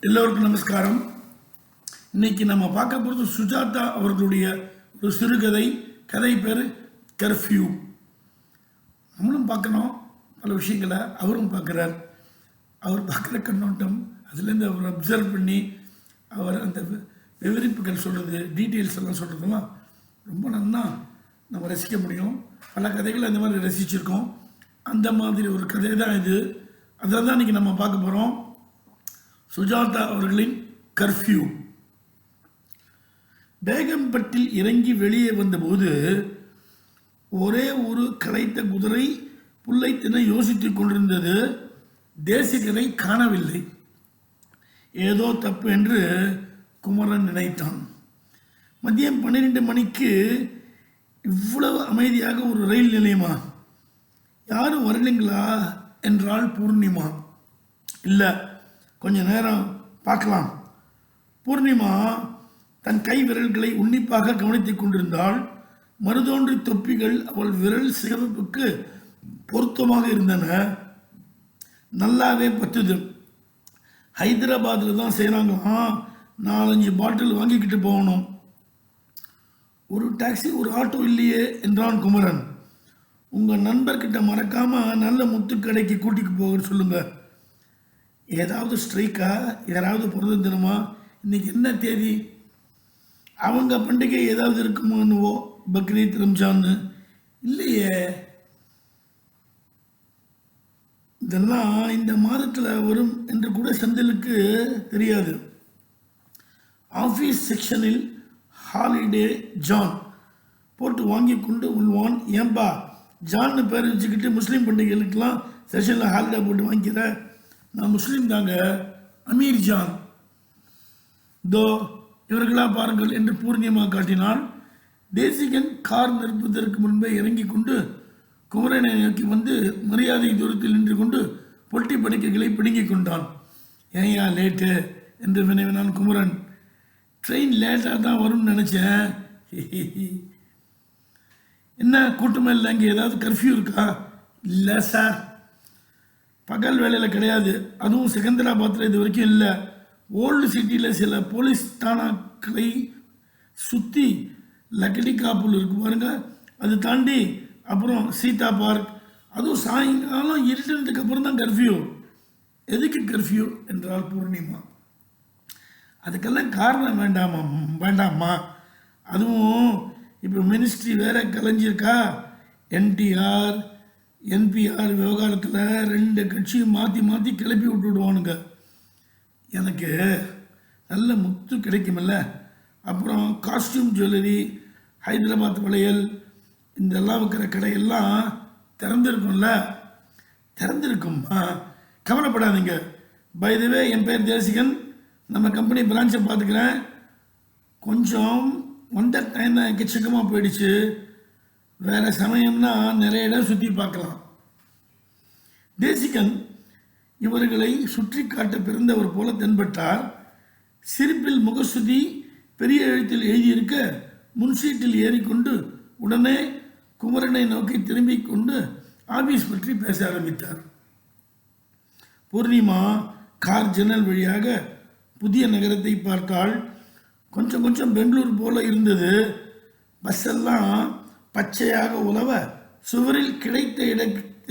எல்லோருக்கும் நமஸ்காரம். இன்னைக்கு நம்ம பார்க்க போகிறது சுஜாதா அவர்களுடைய ஒரு சிறுகதை கதை பேர் கர்ஃப்யூ. நம்மளும் பார்க்கணும் பல விஷயங்களை அவரும் பார்க்குறார். அவர் பார்க்குற கண்ணோட்டம் அதுலேருந்து அவர் அப்சர்வ் பண்ணி அவர் அந்த வி- விவரிப்புகள் சொல்கிறது டீட்டெயில்ஸ் எல்லாம் சொல்கிறதுலாம் ரொம்ப நல்லா நம்ம ரசிக்க முடியும். பல கதைகளை அந்த மாதிரி ரசிச்சிருக்கோம். அந்த மாதிரி ஒரு கதை தான் இது. அதை தான் இன்றைக்கி நம்ம பார்க்க போகிறோம் சுஜாதா அவர்களின் கர்ஃப்யூ. பேகம்பட்டில் இறங்கி வெளியே வந்தபோது ஒரே ஒரு களைத்த குதிரை புல்லை தின யோசித்துக் கொண்டிருந்தது. தேசிகரை காணவில்லை. ஏதோ தப்பு என்று குமரன் நினைத்தான். மதியம் பன்னிரெண்டு மணிக்கு இவ்வளவு அமைதியாக ஒரு ரயில் நிலையமா? யாரும் வரலைங்களா? என்றாள் பூர்ணிமா. இல்லை கொஞ்ச நேரம் பார்க்கலாம். பூர்ணிமா தன் கை விரல்களை உன்னிப்பாக கவனித்துக் கொண்டிருந்தாள் மருதோன்றி தொப்பிகள் அவள் விரல் சிகப்புக்கு பொருத்தமாக இருந்தன. நல்லாவே பத்துது ஹைதராபாத்தில் தான் செய்கிறாங்களாம் நாலஞ்சு பாட்டில் வாங்கிக்கிட்டு போகணும். ஒரு டாக்ஸி ஒரு ஆட்டோ இல்லையே என்றான் குமரன். உங்கள் நண்பர்கிட்ட மறக்காமல் நல்ல முத்துக்கடைக்கு கூட்டிகிட்டு போக சொல்லுங்கள் ஏதாவது ஸ்ட்ரைக்கா யாராவது பிறந்த தினமா இன்னைக்கு என்ன தேதி? அவங்க பண்டிகை ஏதாவது இருக்குமோன்னுவோ பக்ரீத் ரம்ஜான்னு இல்லையே. இதெல்லாம் இந்த மாதத்தில் வரும் என்று கூட செந்திலுக்கு தெரியாது. ஆஃபீஸ் செக்ஷனில் ஹாலிடே ஜான். போட்டு வாங்கி கொண்டு உள்வான் ஏன்பா? ஜான்னு பேர் வச்சுக்கிட்டு முஸ்லீம் பண்டிகைகளுக்கெல்லாம் செஷனில் ஹாலிடே போட்டு வாங்கிக்கிற? நான் முஸ்லீம் தாங்க அமீர் ஜான். தோ இவர்களா பாருங்கள் என்று பூர்ணியமாக காட்டினாள். தேசிகன் கார் நிற்பதற்கு முன்பே இறங்கி கொண்டு குமரனை நோக்கி வந்து மரியாதை தூரத்தில் நின்று கொண்டு பொட்டி படுக்கைகளை பிடுங்கிக் கொண்டான். ஏயா லேட்டு என்று வினவினான் குமரன். ட்ரெயின் லேட்டாக தான் வரும்னு நினச்சேன். என்ன கூட்டமே இல்லை இங்கே ஏதாவது கர்ஃப்யூ இருக்கா? இல்லை சார். பகல் வேலையில் கிடையாது. அதுவும் செகந்திராபாத்தில் இது வரைக்கும் இல்லை. ஓல்டு சிட்டியில் சில போலீஸ் தானாக்களை சுற்றி லக்கடி காப்புல் இருக்கு பாருங்கள் அது தாண்டி அப்புறம் சீதா பார்க். அதுவும் சாயங்காலம் இருட்டுனதுக்கு அப்புறம் தான் கர்ஃப்யூ. எதுக்கு கர்ஃப்யூ என்றால் பூர்ணிமா. அதுக்கெல்லாம் காரணம் வேண்டாமா? வேண்டாமா? அதுவும் இப்போ மினிஸ்ட்ரி வேற கலைஞ்சிருக்கா? என்டிஆர் என்பிஆர் விவகாரத்தில் ரெண்டு கட்சியும் மாற்றி மாற்றி கிளப்பி விட்டு விடுவானுங்க எனக்கு நல்ல முத்து கிடைக்குமில்ல. அப்புறம் காஸ்டியூம் ஜுவல்லரி ஹைதராபாத் வளையல் இந்தெல்லாம் இருக்கிற கடையெல்லாம் திறந்திருக்கும்ல. திறந்திருக்கும். கவலைப்படாதீங்க. பை என் பேர் தேசிகன். நம்ம கம்பெனி பிரான்ச்சை பார்த்துக்கிறேன். கொஞ்சம் வந்த டைம் தான் எக்கச்சக்கமாக போயிடுச்சு. வேறு சமயம்னா நிறைய இடம் சுற்றி பார்க்கலாம். தேசிகன் இவர்களை சுற்றி காட்ட பிறந்தவர் போல தென்பட்டார். சிரிப்பில் முகசுதி பெரிய எழுத்தில் எழுதியிருக்க முன்சீட்டில் ஏறிக்கொண்டு உடனே குமரனை நோக்கி திரும்பிக் கொண்டு ஆபீஸ் பற்றி பேச ஆரம்பித்தார். பூர்ணிமா கார் ஜன்னல் வழியாக புதிய நகரத்தை பார்த்தால் கொஞ்சம் கொஞ்சம் பெங்களூர் போல இருந்தது. பஸ் எல்லாம் பச்சையாக உலவ சுவரில் கிடைத்த இட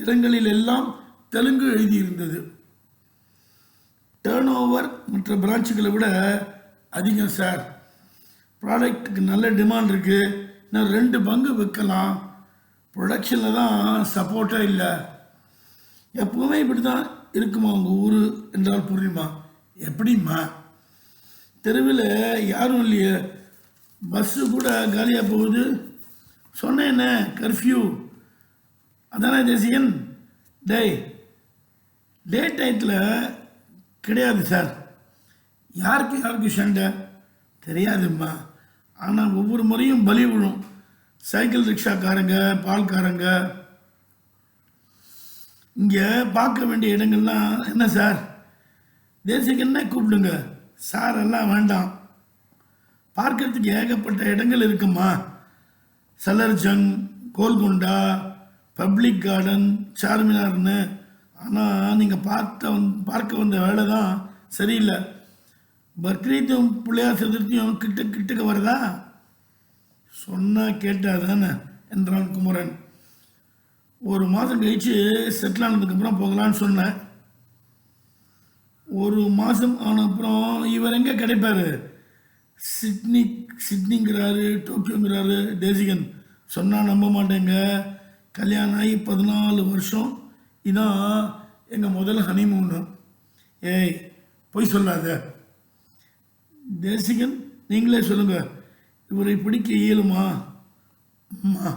இடங்களில் எல்லாம் தெலுங்கு எழுதியிருந்தது. டேர்ன் ஓவர் மற்ற பிரான்ச்சுகளை விட அதிகம் சார் ப்ராடக்ட்டுக்கு நல்ல டிமாண்ட் இருக்குது நான் ரெண்டு பங்கு விற்கலாம். ப்ரொடக்ஷனில் தான் சப்போர்ட்டாக இல்லை. எப்பவுமே இப்படி தான் இருக்குமா உங்கள் ஊர் என்றால் புரியுமா? எப்படிம்மா? தெருவில் யாரும் இல்லையே. பஸ்ஸு கூட காலியாக போகுது. சொன்னேனே கர்ஃப்யூ அதான தேசிகன்? டேய் டே டைத்தில் கிடையாது சார். யாருக்கு யாருக்கு சண்டை? தெரியாதும்மா. ஆனால் ஒவ்வொரு முறையும் பலி விழும். சைக்கிள் ரிக்ஷாக்காரங்க பால்காரங்க. இங்கே பார்க்க வேண்டிய இடங்கள்லாம் என்ன சார்? தேசிகன்னே கூப்பிடுங்க. சார் எல்லாம் வேண்டாம். பார்க்கறதுக்கு ஏகப்பட்ட இடங்கள் இருக்குமா சலர்ஜங் கோல்கொண்டா பப்ளிக் கார்டன் சார்மினார்னு. ஆனால் நீங்கள் பார்த்த வந் பார்க்க வந்த வேலை தான் சரியில்லை. பக்ரீத்தும் பிள்ளையார் சதுர்த்தியும் கிட்ட கிட்டுக்க வருதா? சொன்னால் கேட்டால் தானே என்றான் குமரன். ஒரு மாதம் கழிச்சு செட்டில் ஆனதுக்கப்புறம் போகலான்னு சொன்னேன். ஒரு மாதம் ஆன அப்புறம் இவர் எங்கே கிடைப்பாரு? சிட்னி சிட்னிங்கிறாரு டோக்கியோங்கிறாரு தேசிகன் சொன்னால் நம்ப மாட்டேங்க. கல்யாணம் ஆகி பதினாலு வருஷம். இதான் எங்கள் முதல் ஹனிமூனு ஏய் பொய் சொல்லாத. தேசிகன் நீங்களே சொல்லுங்கள் இவரை பிடிக்க இயலுமா? அம்மா.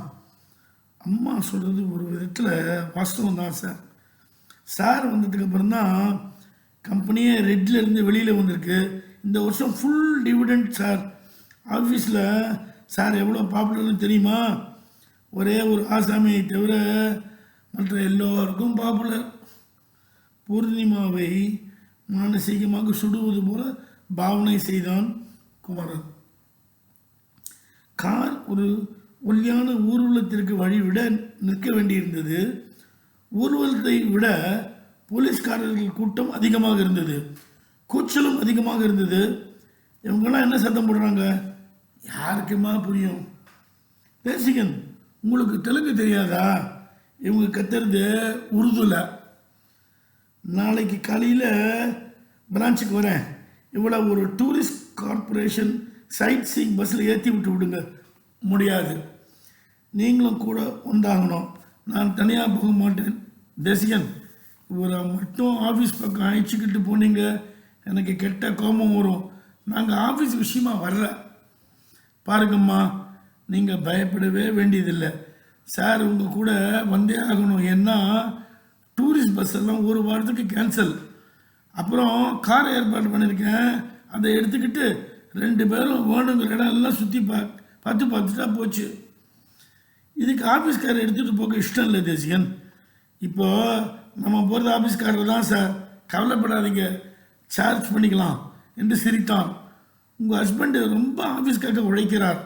அம்மா சொல்கிறது ஒரு விதத்தில் வாஸ்தவம் தான் சார் சார் வந்ததுக்கப்புறம் தான் கம்பெனியே ரெட்லேருந்து வெளியில் வந்திருக்கு. இந்த வருஷம் ஃபுல் டிவிடெண்ட் சார் ஆஃபீஸில் சார் எவ்வளோ பாப்புலர்னு தெரியுமா? ஒரே ஒரு ஆசாமியை தவிர மற்ற எல்லோருக்கும் பாப்புலர் பூர்ணிமாவை மானசீகமாக சுடுவது போல பாவனை செய்தான் குமரன். கார் ஒரு ஒல்லியான ஊர்வலத்திற்கு வழிவிட நிற்க வேண்டியிருந்தது. ஊர்வலத்தை விட போலீஸ்காரர்கள் கூட்டம் அதிகமாக இருந்தது. கூச்சலும் அதிகமாக இருந்தது. இவங்கெல்லாம் என்ன சத்தம் போடுறாங்க? யாருக்குமா புரியும்? தேசிகன் உங்களுக்கு தெலுங்கு தெரியாதா? இவங்க கத்துறது உருதுல. நாளைக்கு காலையில் பிரான்ச்சுக்கு வரேன். இவ்வளோ ஒரு டூரிஸ்ட் கார்ப்பரேஷன் சைட் சீங் பஸ்ஸில் ஏற்றி விட்டு விடுங்க. முடியாது. நீங்களும் கூட உண்டாகணும் நான் தனியாக போக மாட்டேன். தேசிகன் இவரை மட்டும் ஆஃபீஸ் பக்கம் அழைச்சிக்கிட்டு போனீங்க. எனக்கு கெட்ட கோபம் வரும். நாங்கள் ஆஃபீஸ் விஷயமா வரல. பாருங்கம்மா நீங்கள் பயப்படவே வேண்டியதில்லை. சார் உங்கள் கூட வந்தே ஆகணும். ஏன்னா டூரிஸ்ட் பஸ் எல்லாம் ஒரு வாரத்துக்கு கேன்சல் அப்புறம் கார் ஏற்பாடு பண்ணியிருக்கேன் அதை எடுத்துக்கிட்டு ரெண்டு பேரும் வேணுங்கிற இடம் எல்லாம் சுற்றி பா பார்த்து பார்த்துட்டா போச்சு. இதுக்கு ஆஃபீஸ்காரர் எடுத்துகிட்டு போக இஷ்டம் இல்லை தேசிகன். இப்போது நம்ம போகிறது ஆஃபீஸ்காரர் தான் சார் கவலைப்படாதீங்க. சார்ஜ் பண்ணிக்கலாம் என்று சிரித்தான் உங்கள் ஹஸ்பண்டு ரொம்ப ஆஃபீஸ்க்காக உழைக்கிறார்.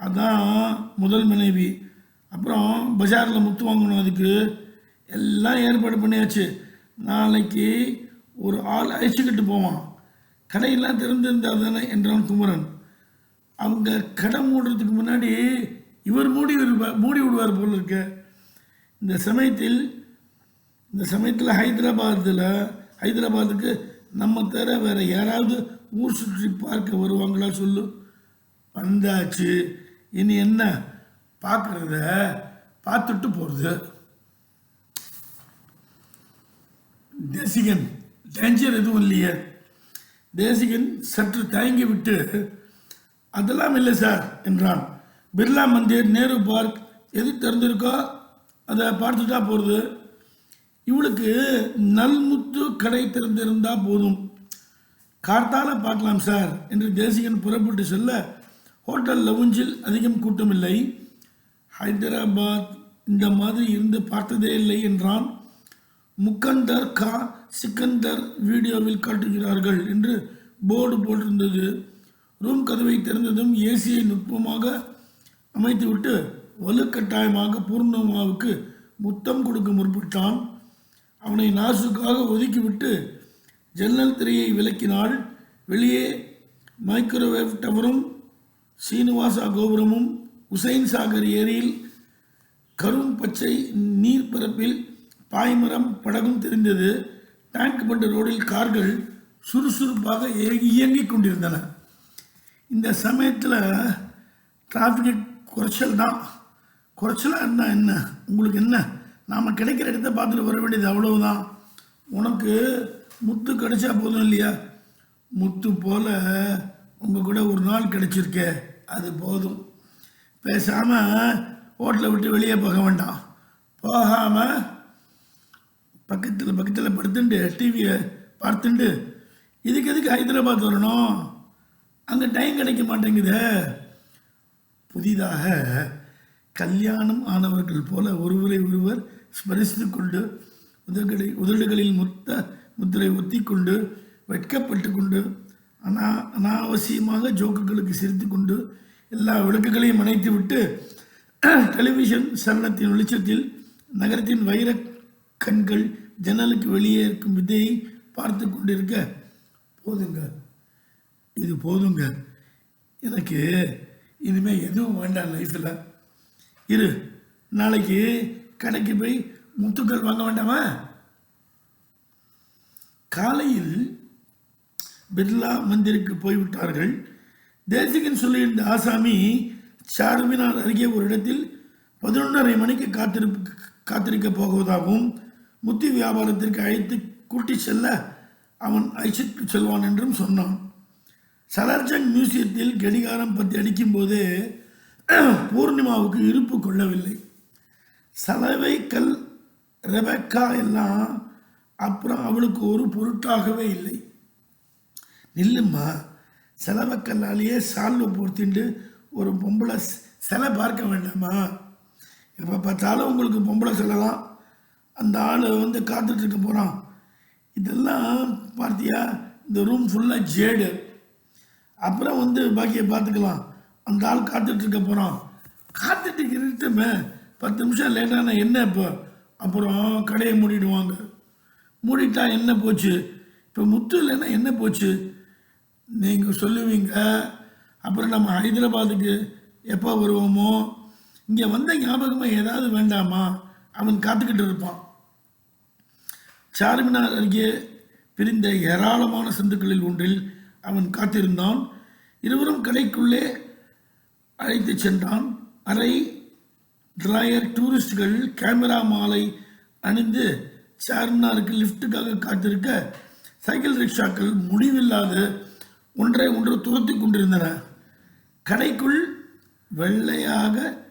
அதான் முதல் மனைவி. அப்புறம் பஜாரில் முத்து வாங்கணும் அதுக்கு. எல்லாம் ஏற்பாடு பண்ணியாச்சு. நாளைக்கு ஒரு ஆள் அழைச்சிக்கிட்டு போவான். கடையெல்லாம் திறந்திருந்தால் தானே என்றான் குமரன். அவங்க கடை மூடுறதுக்கு முன்னாடி இவர் மூடி விடுவார் மூடி விடுவார் போல இருக்க. இந்த சமயத்தில் இந்த சமயத்தில் ஹைதராபாத்தில் ஹைதராபாத்துக்கு நம்ம தவிர வேற யாராவது ஊர் சுற்றி பார்க்க வருவாங்களா சொல்லு. வந்தாச்சு. இனி என்ன? பார்க்குறத பார்த்துட்டு போகிறது தேசிகன் டேஞ்சர் எதுவும் இல்லையே. தேசிகன் சற்று தயங்கி விட்டு அதெல்லாம் இல்லை சார் என்றான். பிர்லா மந்திர் நேரு பார்க் எது திறந்திருக்கோ அதை பார்த்துட்டா போகிறது இவளுக்கு நல்முத்து கடை திறந்திருந்தா போதும். கார்த்தால பார்க்கலாம் சார் என்று தேசிகன் புறப்பட்டு செல்ல ஹோட்டல் லவுஞ்சில் அதிகம் கூட்டமில்லை. ஹைதராபாத் இந்த மாதிரி இருந்து பார்த்ததே இல்லை என்றான். முக்கந்தர் கா சிக்கந்தர் வீடியோவில் காட்டுகிறார்கள் என்று போர்டு போட்டிருந்தது. ரூம் கதவை திறந்ததும் ஏசியை நுட்பமாக அமைத்துவிட்டு வலுக்கட்டாயமாக பூர்ணமாவுக்கு முத்தம் கொடுக்க முற்பட்டான். அவனை நாசுக்காக ஒதுக்கிவிட்டு ஜன்னல் திரையை விலக்கினாள் வெளியே மைக்ரோவேவ் டவரும் சீனிவாசா கோபுரமும் உசைன் சாகர் ஏரியில் கரும் பச்சை நீர்ப்பரப்பில் பாய்மரம் படகும் தெரிந்தது. டேங்க் பண்டு ரோடில் கார்கள் சுறுசுறுப்பாக இயங்கி- இயங்கிக் கொண்டிருந்தன. இந்த சமயத்தில் டிராஃபிக் குறைச்சல் தான். குறைச்சலாக இருந்தால் என்ன? உங்களுக்கு என்ன? நாம் கிடைக்கிற இடத்த பார்த்துட்டு வர வேண்டியது அவ்வளவுதான். உனக்கு முத்து கிடைச்சா போதும் இல்லையா? முத்து போல உங்கள் கூட ஒரு நாள் கிடைச்சிருக்கே அது போதும். பேசாமல் ஹோட்டலை விட்டு வெளியே போக வேண்டாம். போகாமல் பக்கத்தில் பக்கத்தில் படுத்துட்டு டிவியை பார்த்துட்டு இதுக்கு எதுக்கு ஹைதராபாத் வரணும்? அங்கே டைம் கிடைக்க மாட்டேங்குதே. புதிதாக கல்யாணம் ஆனவர்கள் போல ஒருவரை ஒருவர் ஸ்மரித்து கொண்டு உதடுகளை உதடுகளில் முத்த முத்திரை ஒத்தி கொண்டு வெட்கப்பட்டு கொண்டு அனா அனாவசியமாக ஜோக்குகளுக்கு சிரித்து கொண்டு எல்லா விளக்குகளையும் அணைத்து விட்டு டெலிவிஷன் சரணத்தின் வெளிச்சத்தில் நகரத்தின் வைர கண்கள் ஜன்னலுக்கு வெளியே இருக்கும் விதையை பார்த்து கொண்டிருக்க போதுங்க. இது போதுங்க. எனக்கு இனிமேல் எதுவும் வேண்டாம் லைஃப்பில் இரு நாளைக்கு கடைக்கு போய் முத்துக்கள் வாங்க வேண்டாமா? காலையில் பிர்லா மந்திருக்கு போய்விட்டார்கள். தேசிகன் சொல்லியிருந்த ஆசாமி சார்மினார் அருகே ஒரு இடத்தில் பதினொன்றரை மணிக்கு காத்திருப்பு காத்திருக்க போவதாகவும் முத்தி வியாபாரத்திற்கு அழைத்து கூட்டி செல்ல அவன் அழைச்சிட்டு செல்வான் என்றும் சொன்னான். சலார்ஜங் மியூசியத்தில் கடிகாரம் பற்றி அடிக்கும்போது பூர்ணிமாவுக்கு இருப்பு கொள்ளவில்லை. சலவை கல் ரெபக்கா எல்லாம் அப்புறம் அவளுக்கு ஒரு பொருட்டாகவே இல்லை. நில்லும்மா செலவக்கல்லாலேயே சால்வை பொறுத்திண்டு ஒரு பொம்பளை சிலை பார்க்க வேண்டாமா? எப்போ பார்த்தாலும் உங்களுக்கு பொம்பளை சிலை தான் அந்த ஆள் வந்து காத்துட்ருக்க போகிறான் இதெல்லாம் பார்த்தியா? இந்த ரூம் ஃபுல்லாக ஜேடு அப்புறம் வந்து பாக்கியை பார்த்துக்கலாம். அந்த ஆள் காத்துட்டு இருக்க போகிறான் காத்துட்டு இருட்டுமே பத்து நிமிஷம் லேட்டானா என்ன இப்போ? அப்புறம் கடையை மூடிடுவாங்க. மூடிட்டா என்ன போச்சு? இப்போ முத்து இல்லைன்னா என்ன போச்சு? நீங்கள் சொல்லுவீங்க. அப்புறம் நம்ம ஹைதராபாத்துக்கு எப்போ வருவோமோ? இங்கே வந்த ஞாபகமாக ஏதாவது வேண்டாமா? அவன் காத்துக்கிட்டு இருப்பான். சார்மினார் அருகே பிரிந்த ஏராளமான சந்துக்களில் ஒன்றில் அவன் காத்திருந்தான். இருவரும் கடைக்குள்ளே அழைத்துச் சென்றான். அறை டிராயர் டூரிஸ்டுகள் கேமரா மாலை அணிந்து சார்மினாருக்கு லிஃப்ட்டுக்காக காத்திருக்க சைக்கிள் ரிக்ஷாக்கள் முடிவில்லாது ஒன்றை ஒன்று துரத்தி கொண்டிருந்தன. கடைக்குள் வெள்ளையாக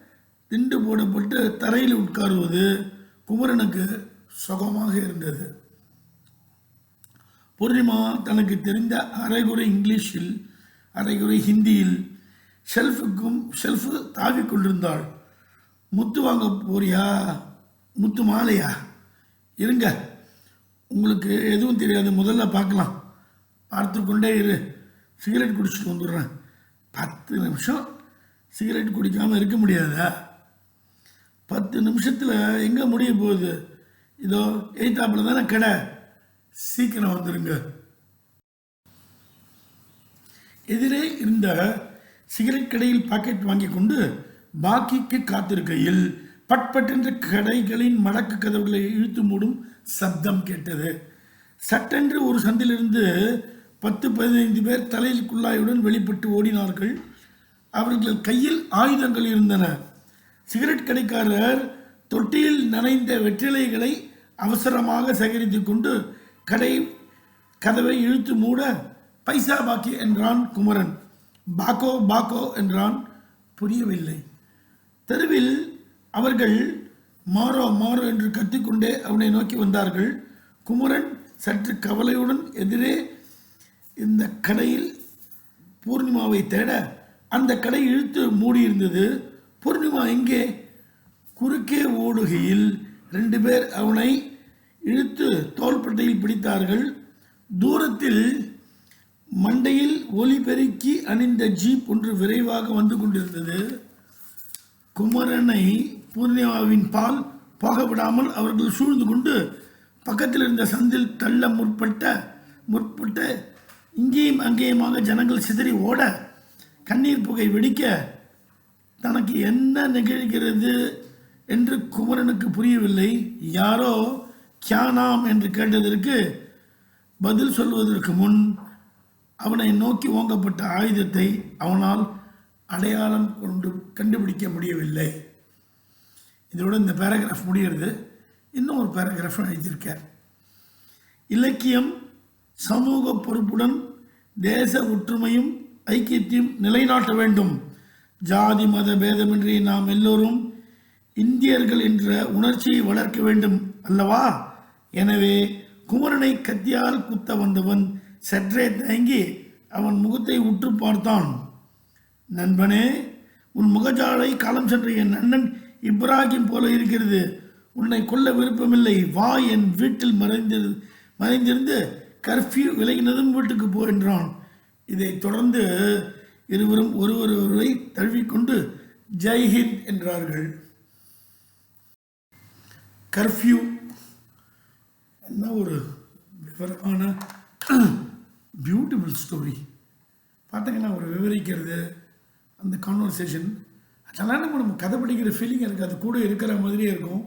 திண்டு போடப்பட்டு தரையில் உட்காருவது குமரனுக்கு சுகமாக இருந்தது. பூர்ணிமா தனக்கு தெரிந்த அரைகுறை இங்கிலீஷில் அரைகுறை ஹிந்தியில் ஷெல்ஃபுக்கும் ஷெல்ஃபு தாவி கொண்டிருந்தாள். முத்து வாங்க போறியா? முத்து மாலையா? இருங்க. உங்களுக்கு எதுவும் தெரியாது. முதல்ல பார்க்கலாம். பார்த்து கொண்டே இரு. சிகரெட் குடிச்சிட்டு வந்துடுறேன். பத்து நிமிஷம் சிகரெட் குடிக்காமல் இருக்க முடியாதா? பத்து நிமிஷத்தில் எங்கே முடிய போகுது? இதோ எய்த்தாப்பில் தானே கடை. சீக்கிரம் வந்துடுங்க எதிரே இருந்த சிகரெட் கடையில் பாக்கெட் வாங்கி கொண்டு பாக்கிக்கு காத்திருக்கையில் பட்பட்டென்று கடைகளின் மடக்கு கதவுகளை இழுத்து மூடும் சப்தம் கேட்டது. சட்டென்று ஒரு சந்திலிருந்து பத்து பதினைந்து பேர் தலையில் குள்ளாயுடன் வெளிப்பட்டு ஓடினார்கள். அவர்கள் கையில் ஆயுதங்கள் இருந்தன. சிகரெட் கடைக்காரர் தொட்டியில் நனைந்த வெற்றிலைகளை அவசரமாக சேகரித்து கொண்டு கடை கதவை இழுத்து மூட பைசா பாக்கி என்றான் குமரன். பாக்கோ பாக்கோ என்றான். புரியவில்லை. தெருவில் அவர்கள் மாறோ மாறோ என்று கத்திக்கொண்டே அவனை நோக்கி வந்தார்கள். குமரன் சற்று கவலையுடன் எதிரே இந்த கடையில் பூர்ணிமாவை தேட அந்த கடை இழுத்து மூடியிருந்தது. பூர்ணிமா எங்கே குறுக்கே ஓடுகையில் ரெண்டு பேர் அவனை இழுத்து தோள்பட்டையில் பிடித்தார்கள். தூரத்தில் மண்டையில் ஒலி பெருக்கி அணிந்த ஜீப் ஒன்று விரைவாக வந்து கொண்டிருந்தது. குமரனை பூர்ணிமாவின் பால் போகவிடாமல் அவர்கள் சூழ்ந்து கொண்டு பக்கத்தில் இருந்த சந்தில் தள்ள முற்பட்ட முற்பட்ட இங்கேயும் அங்கேயுமாக ஜனங்கள் சிதறி ஓட கண்ணீர் புகை வெடிக்க தனக்கு என்ன நிகழ்கிறது என்று குமரனுக்கு புரியவில்லை. யாரோ கியானாம் என்று கேட்டதற்கு பதில் சொல்வதற்கு முன் அவனை நோக்கி ஓங்கப்பட்ட ஆயுதத்தை அவனால் அடையாளம் கொண்டு கண்டுபிடிக்க முடியவில்லை. இதோட இந்த பேராகிராஃப் முடிகிறது. இன்னும் ஒரு பேராகிராஃப் எழுதியிருக்கார். இலக்கியம் சமூக பொறுப்புடன் தேச ஒற்றுமையும் ஐக்கியத்தையும் நிலைநாட்ட வேண்டும். ஜாதி மத பேதமின்றி நாம் எல்லோரும் இந்தியர்கள் என்ற உணர்ச்சியை வளர்க்க வேண்டும் அல்லவா? எனவே குமரனை கத்தியால் குத்த வந்தவன் சற்றே தயங்கி அவன் முகத்தை உற்று பார்த்தான். நண்பனே உன் முகஜாலை காலம் சென்ற என் அண்ணன் இப்ராஹிம் போல இருக்கிறது. உன்னை கொல்ல விருப்பமில்லை. வா என் வீட்டில் மறைந்திரு மறைந்திருந்து கர்ஃப்யூ விலகினதும் வீட்டுக்கு போ என்றான். இதைத் தொடர்ந்து இருவரும் ஒருவர் ஒருவரை தழுவிக்கொண்டு ஜெய்ஹிந்த் என்றார்கள். கர்ஃப்யூ என்ன ஒரு விவரமான பியூட்டிஃபுல் ஸ்டோரி பார்த்தீங்கன்னா ஒரு விவரிக்கிறது அந்த கான்வர்சேஷன் அதெல்லாம் நம்ம நம்ம கதை படிக்கிற ஃபீலிங் எனக்கு அது கூட இருக்கிற மாதிரியே இருக்கும்.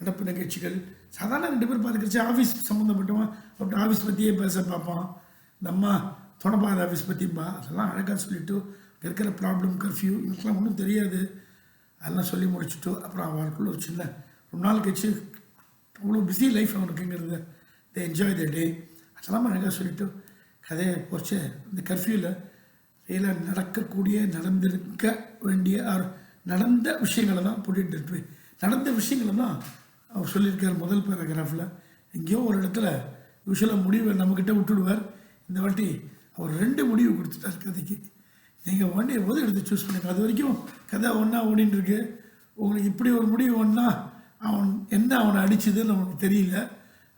நடப்பு நிகழ்ச்சிகள். சாதாரண ரெண்டு பேர் பார்த்துக்கிச்சு ஆஃபீஸ் சம்மந்தப்பட்டவன் அப்படி ஆஃபீஸ் பற்றியே பேச பார்ப்பான். இந்த அம்மா தொடப்பாத ஆஃபீஸ் பற்றிப்பா அதெல்லாம் அழகாக சொல்லிவிட்டு இருக்கிற ப்ராப்ளம் கர்ஃப்யூ இதுக்கெல்லாம் ஒன்றும் தெரியாது. அதெல்லாம் சொல்லி முடிச்சுட்டு அப்புறம் அவருக்குள்ள ஒரு சின்ன ரொம்ப நாள் கழிச்சு அவ்வளோ பிஸி லைஃப் அவனுக்குங்கிறது தே என்ஜாய் த டே அதெல்லாம் அழகாக சொல்லிவிட்டு கதையை போச்சு. இந்த கர்ஃப்யூவில் ரியலாக நடக்கக்கூடிய நடந்திருக்க வேண்டிய ஆர் நடந்த விஷயங்களை தான் போட்டுட்டு இருப்பேன் நடந்த விஷயங்களை தான் அவர் சொல்லியிருக்கார் முதல் பேராகிராஃபில் எங்கேயோ ஒரு இடத்துல விஷயம் முடிவை நம்மக்கிட்ட விட்டுடுவார். இந்த வாட்டி அவர் ரெண்டு முடிவு கொடுத்துட்டார் கதைக்கு. நீங்கள் வண்டியை போது எடுத்து சூஸ் பண்ணுங்க. அது வரைக்கும் கதை ஒன்றா ஓடிட்டுருக்கு உங்களுக்கு இப்படி ஒரு முடிவு ஒன்றா அவன் என்ன அவனை அடிச்சதுன்னு அவனுக்கு தெரியல.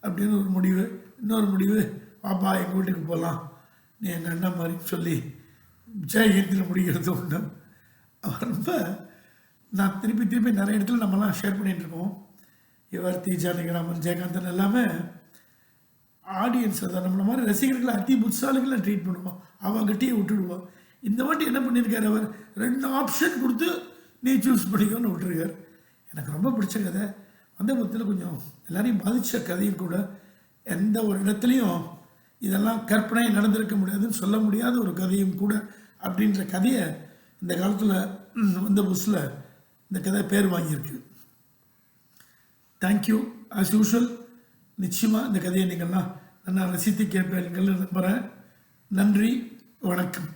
அப்படின்னு ஒரு முடிவு இன்னொரு முடிவு பாப்பா எங்கள் வீட்டுக்கு போகலாம் நீ எங்கள் அண்ணன் மாதிரி சொல்லி ஜெயகீர்த்தியில் முடிக்கிறது உண்டு அவர் ரொம்ப நான் திருப்பி திருப்பி நிறைய இடத்துல நம்மலாம் ஷேர் பண்ணிட்டு இருக்கோம். இவர் தி ஜானகிராமன் ஜெயகாந்தன் எல்லாமே ஆடியன்ஸ் அதை நம்மளை மாதிரி ரசிகர்களை அத்தி புட்சாலுகளை ட்ரீட் பண்ணுவோம். அவங்ககிட்டயே விட்டுடுவோம். இந்த வாட்டி என்ன பண்ணியிருக்காரு அவர்? ரெண்டு ஆப்ஷன் கொடுத்து நீ சூஸ் பண்ணிக்கோன்னு விட்டுருக்கார். எனக்கு ரொம்ப பிடிச்ச கதை. அந்த புத்தில் கொஞ்சம் எல்லாரையும் பாதித்த கதையும் கூட எந்த ஒரு இடத்துலையும் இதெல்லாம் கற்பனை நடந்திருக்க முடியாதுன்னு சொல்ல முடியாத ஒரு கதையும் கூட அப்படின்ற கதையை இந்த காலத்தில் வந்த புதுசில் இந்த கதை பேர் வாங்கியிருக்கு. தேங்க்யூ ஆஸ் யூஷுவல் நிச்சயமாக இந்த கதையை நீங்கள்லாம் நல்லா ரசித்து கேட்பீங்கள்னு நம்புகிறேன் நன்றி. வணக்கம்.